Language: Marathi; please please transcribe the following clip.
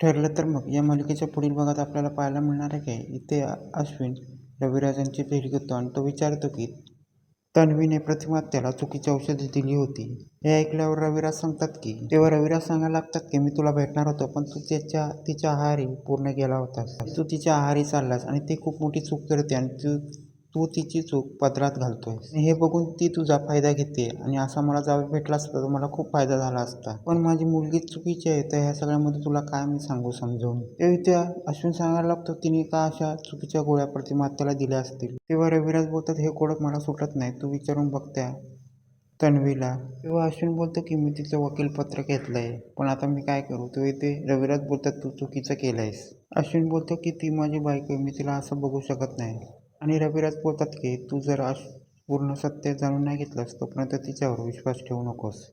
ठरलं तर मग. या मालिकेच्या पुढील भागात आपल्याला पाहायला मिळणार आहे की इथे अश्विन रविराजांची भेट घेतो आणि तो विचारतो की तन्वीने प्रतिमात्याला चुकीची औषधे दिली होती. हे ऐकल्यावर रविराज सांगतात की तेव्हा रविराज सांगायला लागतात की मी तुला भेटणार होतो पण तू त्याच्या तिच्या आहारी पूर्ण गेला होतास. तू तिच्या आहारी चाललास आणि ती खूप मोठी चूक करते आणि तू तू तिची चूक पदरात घालतोय हे बघून ती तुझा फायदा घेते. आणि असा मला जावं भेटला असता तर मला खूप फायदा झाला असता. पण माझी मुलगी चुकीची आहे तर ह्या सगळ्यामध्ये तुला काय मी सांगू समजावून? तेव्हा त्या अश्विन सांगायला लागतो तिने का अशा चुकीच्या गोळ्या प्रतिमात्याला दिल्या असतील? तेव्हा रविराज बोलतात हे गोडक मला सुटत नाही तू विचारून बघत्या तन्वीला. तेव्हा अश्विन बोलतो की मी तिचं वकीलपत्र आहे पण आता मी काय करू? तेव्हा ते रविराज बोलतात तू चुकीचं केलं आहेस अश्विन बोलतो की ती माझी बायको आहे मी तिला असं बघू शकत नाही. आणि रविराज बोलतात की तू जर अश पूर्ण सत्य जाणून नाही घेतलंस तोपर्यंत तिच्यावर विश्वास ठेवू नकोस.